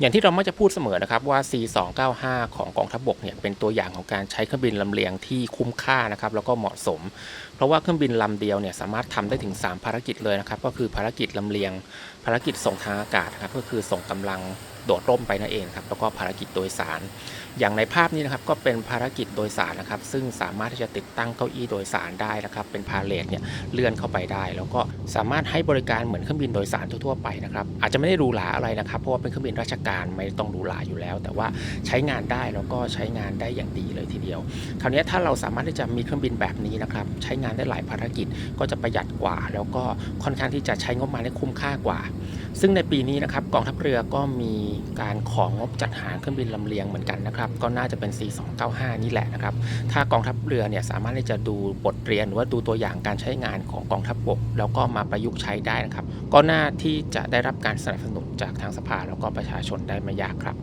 อย่างที่เรามักจะพูดเสมอนะครับว่า C295 ของกองทัพบกเนี่ยเป็นตัวอย่างของการใช้เครื่องบินลำเลียงที่คุ้มค่านะครับแล้วก็เหมาะสม เพราะว่าเครื่องบินลำเดียวเนี่ยสามารถทำได้ถึง 3 ภารกิจเลยนะครับก็คือภารกิจลำเลียง ภารกิจส่งทางอากาศนะครับก็คือส่งกำลัง โดดร่มไปนั่นเองครับแล้วก็ภารกิจโดยสาร อย่างในภาพนี้นะครับก็เป็นภารกิจโดยสารนะครับ ซึ่งสามารถที่จะติดตั้งเก้าอี้โดยสารได้นะครับ เป็นพาเลทเนี่ยเลื่อนเข้าไปได้ แล้วก็สามารถให้บริการเหมือนเครื่องบินโดยสารทั่วๆไปนะครับอาจจะไม่ได้หรูหราอะไรนะครับ เพราะว่าเป็นเครื่องบินราชการไม่ต้องหรูหราอยู่แล้ว แต่ว่าใช้งานได้แล้วก็ใช้งานได้อย่างดีเลยทีเดียว คราวนี้ถ้าเราสามารถที่จะมีเครื่องบินแบบนี้นะครับใช้งานได้หลายภารกิจก็จะประหยัดกว่า แล้วก็ค่อนข้างที่จะใช้งบประมาณได้คุ้มค่ากว่า ซึ่งในปีนี้นะครับกองทัพเรือก็มีการของงบจัดหาเครื่องบินลำเลียงเหมือนกันนะครับ ก็น่าจะเป็น C295 นี่แหละนะครับ ถ้ากองทัพเรือเนี่ยสามารถที่จะดูบทเรียนหรือว่าดูตัวอย่างการใช้งานของกองทัพบก แล้วก็มาประยุกต์ใช้ได้นะครับ ก็น่าที่จะได้รับการสนับสนุนจากทางสภาแล้วก็ประชาชนได้ไม่ยากครับ